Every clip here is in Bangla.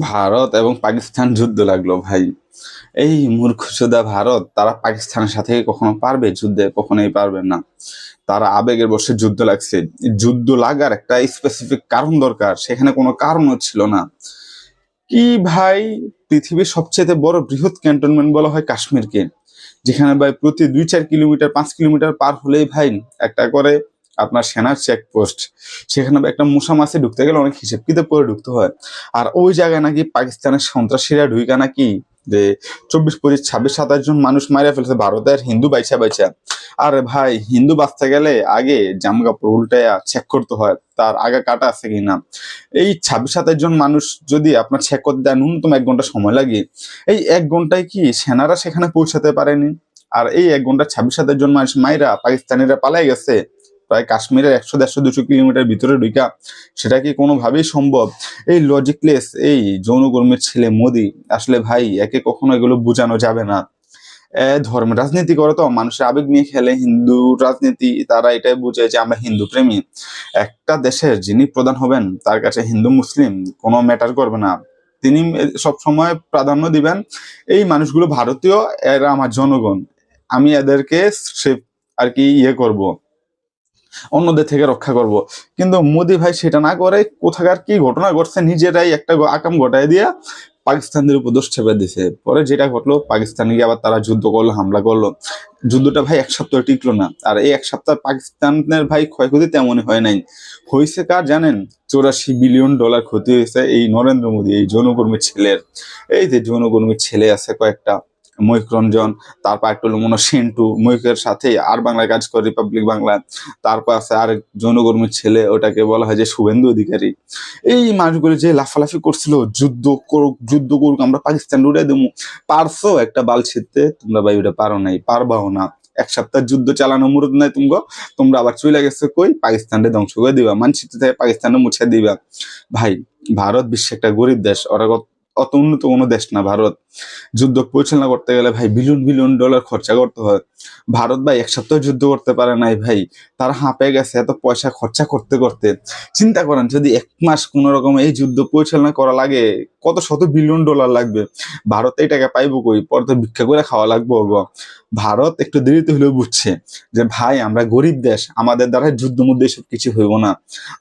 ভারত এবং পাকিস্তান যুদ্ধ লাগল ভাই। এই মূর্খচোদা ভারত, তারা পাকিস্তানের সাথে কখনো পারবে? যুদ্ধে কখনোই পারবে না। তারা আবেগের বসে যুদ্ধ লাগছে। যুদ্ধ লাগার একটা স্পেসিফিক কারণ দরকার, সেখানে কোনো কারণও ছিল না। কি ভাই? পৃথিবীর সবচেয়ে বড় বৃহৎ ক্যান্টনমেন্ট বলা হয় কাশ্মীরকে। যেখানে ভাই প্রতি দুই চার কিলোমিটার, পাঁচ কিলোমিটার পার হলেই ভাই একটা করে আপনার সেনার চেকপোস্ট সেখানে একটা মশা মাছে ঢুকতে গেলে অনেক হিসেব কিতাব করে ঢুকতে হয়। আর ওই জায়গায় নাকি পাকিস্তানের সন্ত্রাসীরা ঢুইকা নাকি যে চব্বিশ, পঁচিশ, ছাব্বিশ, সাতাশ জন মানুষ মারা ফেলছে ভারতের হিন্দু বাইচা বাইচা। আর ভাই, হিন্দু বাঁচতে গেলে আগে জামা কাপড় উল্টায়া চেক করতে হয়, তার আগে কাটা আছে কিনা। এই ছাব্বিশ, সাতাশ জন মানুষ যদি আপনার চেক করতে দেয় ন্যূনতম এক ঘণ্টা সময় লাগে। এই এক ঘন্টায় কি সেনারা সেখানে পৌঁছাতে পারেনি? আর এই এক ঘণ্টা ছাব্বিশ, সাতাশ জন মানুষ মাইরা পাকিস্তানিরা পালাই গেছে। প্রায় কাশ্মীরের একশো দেড়শো দুশো কিলোমিটার ভিতরে ঢুকা সেটা কি কোনোভাবেই সম্ভব? এই লজিকলেস এই যৌনকর্মীর ছেলে মোদি, আসলে ভাই, একে কখনো এগুলো বোঝানো যাবে না। ধর্ম, রাজনীতি করে তো, মানুষের আবেগ নিয়ে খেলে। হিন্দু রাজনীতি, তারা এটাই বুঝে যে আমরা হিন্দু প্রেমী। একটা দেশের যিনি প্রধান হবেন, তার কাছে হিন্দু মুসলিম, কোনো ম্যাটার করবে না। তিনি সব সময় প্রাধান্য দিবেন, এই মানুষগুলো ভারতীয়, এরা আমার জনগণ। আমি এদেরকে আর কি ইয়ে করব। অন্যদের থেকে রক্ষা করব। কিন্তু মোদি ভাই সেটা না করে কোথাকার কি ঘটনা ঘটছে নিজেরাই একটা আকাম ঘটায় দিয়া পাকিস্তানদের উপর দোষ চেপে দিছে। পরে যেটা ঘটলো, পাকিস্তানে গিয়ে আবার তারা যুদ্ধ করল, হামলা করল। যুদ্ধটা ভাই এক সপ্তাহ টিকলো না। আর এই এক সপ্তাহ পাকিস্তানের ভাই ক্ষয়ক্ষতি তেমনই হয় নাই। হয়েছে কার জানেন? চৌরাশি বিলিয়ন ডলার ক্ষতি হয়েছে এই নরেন্দ্র মোদী, এই যৌনকর্মীর ছেলের। এই যে যৌনকর্মীর ছেলে আছে কয়েকটা। ময়ূক রঞ্জন তারপর একটা হলো মনে সেন্টু ময়ূকের সাথে আর বাংলায় কাজ করে রিপাবলিক বাংলা। তারপর আছে আর যৌনকর্মীর ছেলে, ওটাকে বলা হয় যে শুভেন্দু অধিকারী। এই মানুষগুলো যে লাফালাফি করছিল, যুদ্ধ করুক যুদ্ধ করুক, আমরা পাকিস্তান উড়ে দেবো। পারছ একটা বাল ছিটতে তোমরা ভাই ওটা পারো নাই, পারবাও না। এক সপ্তাহ যুদ্ধ চালানো মুরুদ নাই তুমি তোমরা আবার চলে গেছো কই? পাকিস্তানকে ধ্বংস করে দিবা। মানচিত্র থেকে পাকিস্তানে মুছে দিবা। ভাই, ভারত বিশ্বে একটা গরিব দেশ, ওরা অত উন্নত কোনো দেশ না, ভারত। যুদ্ধ পরিচালনা করতে গেলে ভাই বিলিয়ন বিলিয়ন ডলার খরচা করতে হয়। ভারত ভাই এক সপ্তাহ যুদ্ধ করতে পারে নাই ভাই। তারা হাঁপে গেছে, এত পয়সা খরচা করতে করতে। চিন্তা করেন, যদি এক মাস কোন রকম এই যুদ্ধ পরিচালনা করা লাগে, কত শত বিলিয়ন ডলার লাগবে? ভারত এই টাকা পাইবো কই? পরে তো ভিক্ষা করে খাওয়া লাগবে ভারত একটু দেরিতে হলেও বুঝছে যে, ভাই, আমরা গরিব দেশ, আমাদের দ্বারা যুদ্ধ মধ্যে এসব কিছু হইব না।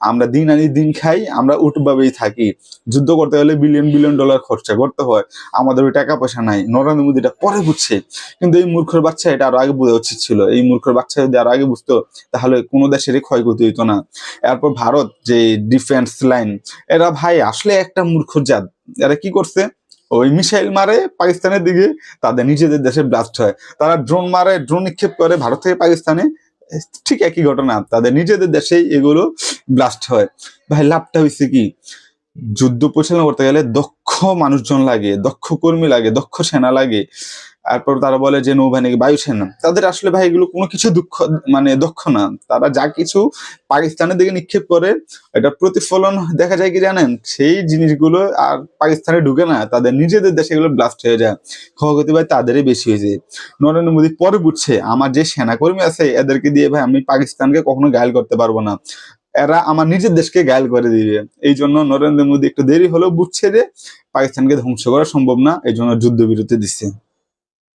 আমরা দিন আনি দিন খাই, আমরা উঠভাবেই থাকি। যুদ্ধ করতে হলে বিলিয়ন বিলিয়ন ডলার খরচা করতে হয়, আমাদের ওই টাকা পয়সা নাই। নরেন্দ্র মোদী এটা পরে বুঝছে। কিন্তু এই মূর্খর বাচ্চা এটা আরও আগে বোঝা উচিত ছিল। এই মূর্খর বাচ্চা যদি আরও আগে বুঝতো, তাহলে কোনো দেশেরই ক্ষয়ক্ষতি হইতো না। এরপর ভারত, যে ডিফেন্স লাইন এরা ভাই আসলে একটা মূর্খর জাত। এরা কি করছে? ওই মিসাইল মারে পাকিস্তানের দিকে, তাদের নিজেদের দেশে ব্লাস্ট হয়। তারা ড্রোন মারে ড্রোন নিক্ষেপ করে ভারত থেকে পাকিস্তানে। ঠিক একই ঘটনা, তাদের নিজেদের দেশেই এগুলো ব্লাস্ট হয়। ভাই, লাভটা হয়েছে কি? যুদ্ধ পরিচালনা করতে গেলে দক্ষ মানুষজন লাগে, দক্ষ কর্মী লাগে, দক্ষ সেনা লাগে। তারপর তারা বলে যে নৌবাহিনী বায়ুসেনা তাদের আসলে ভাই এগুলো কোনো কিছু দুঃখ মানে দক্ষ না। তারা যা কিছু পাকিস্তানের দিকে নিক্ষেপ করে, এটা প্রতিফলন দেখা যায় কি জানেন? সেই জিনিসগুলো আর পাকিস্তানে ঢুকে না। তাদের নিজেদের দেশে এগুলো ব্লাস্ট হয়ে যায়। ক্ষয়ক্ষতি ভাই তাদেরই বেশি হয়েছে। নরেন্দ্র মোদী পরে বুঝছে, আমার যে সেনাকর্মী আছে, এদেরকে দিয়ে ভাই আমি পাকিস্তানকে কখনো গায়েল করতে পারব না। এরা আমার নিজের দেশকে গায়েল করে দিবে। এই জন্য নরেন্দ্র মোদী একটু দেরি হলেও বুঝছে যে পাকিস্তানকে ধ্বংস করা সম্ভব না এই জন্য যুদ্ধবিরতি দিচ্ছে।